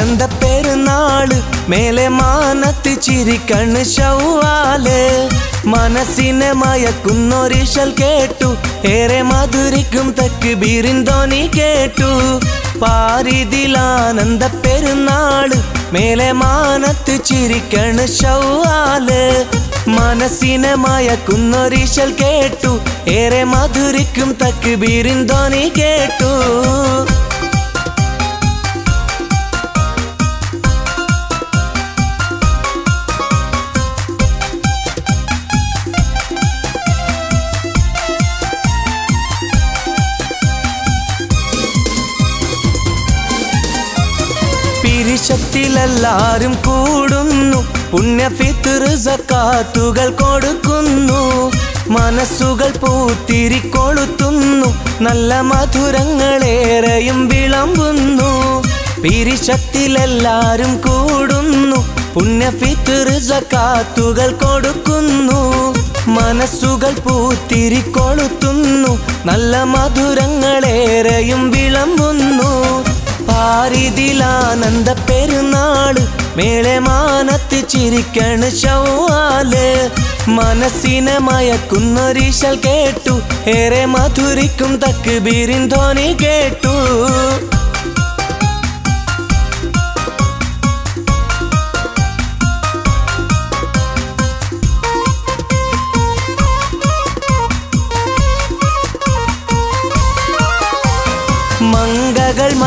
പാരിതിലാനന്ദ പെരുന്നാൾ മേലെ മാനത്ത് ചിരിക്കണ് ഷൗവാൽ മനസ്സിനെ മയക്കുന്നൊരിഷൽ കേട്ടു. ഏറെ മധുരിക്കും തക്ക് ബിരിന്തോനി കേട്ടു. പാരിതിലാനന്ദ പെരുന്നാൾ മേലെ മാനത്ത് ചിരിക്കണ് ശൗവാൽ. മനസ്സിനെ മയക്കുന്നൊരിശൽ കേട്ടു. ഏറെ മധുരിക്കും തക്ക് ബിരിന്തോനി കേട്ടു. പിരിശത്തിലെല്ലാരും കൂടുന്നു. പുണ്യഫിത്തുർ സക്കാത്തുകൾ കൊടുക്കുന്നു. മനസ്സുകൾ പൂത്തിരിക്കൊളുത്തുന്നു നല്ല മധുരങ്ങളേറെയും വിളമ്പുന്നു. പിരിശത്തിലെല്ലാരും കൂടുന്നു. പുണ്യഫിത്തുർ സക്കാത്തുകൾ കൊടുക്കുന്നു. മനസ്സുകൾ പൂത്തിരിക്കൊളുത്തുന്നു നല്ല മധുരങ്ങളേറെയും വിളമ്പുന്നു. പാരിതിലാനന്ദ പെരുന്നാൾ മേളെ മാനത്ത് ചിരിക്കണ് ഷൗവാൽ മനസ്സിനെ മയക്കുന്നൊരീശൽ കേട്ടു. ഏറെ മധുരിക്കും തക്ക് ബീരിൻ കേട്ടു.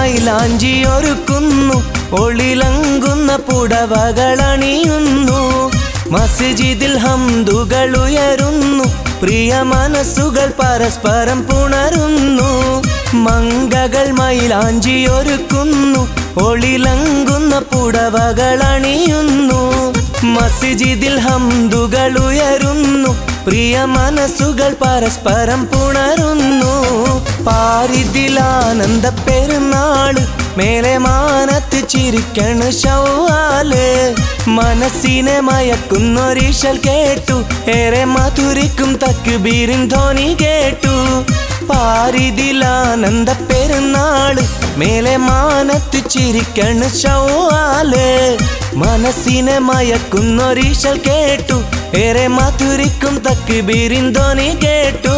മൈലാഞ്ചി ഒരുക്കുന്നു ഒളിലങ്കുന്ന പുടവകൾ അണിയുന്നു മസ്ജിദിൽ ഹംദുകൾ ഉയരുന്നു പ്രിയ മനസ്സുകൾ പരസ്പരം പുണരുന്നു. മങ്കകൾ മൈലാഞ്ചി ഒരുക്കുന്നു ഒളിലങ്കുന്ന പുടവകൾ അണിയുന്നു മസ്ജിദിൽ ഹംദുകൾ ഉയരുന്നു പ്രിയ മനസ്സുകൾ പരസ്പരം പുണരുന്നു. പാരിതിലാനന്ദ പെരുന്നാൾ മേലെ മാനത്ത് ചിരിക്കണു ശൗവാൽ. മനസ്സിനെ മയക്കുന്നൊരീശൽ കേട്ടു ഏറെ മധുരിക്കും തക്ക് ബീരിൻ ധ്വനി കേട്ടു. പാരിതിലാനന്ദ പെരുന്നാൾ മേലെ മാനത്ത് ചിരിക്കണു ശൗവാൽ. മനസ്സിനെ മയക്കുന്നൊരീശൽ കേട്ടു ഏറെ മധുരിക്കും തക്ക് ബീരിൻ ധ്വനി കേട്ടു.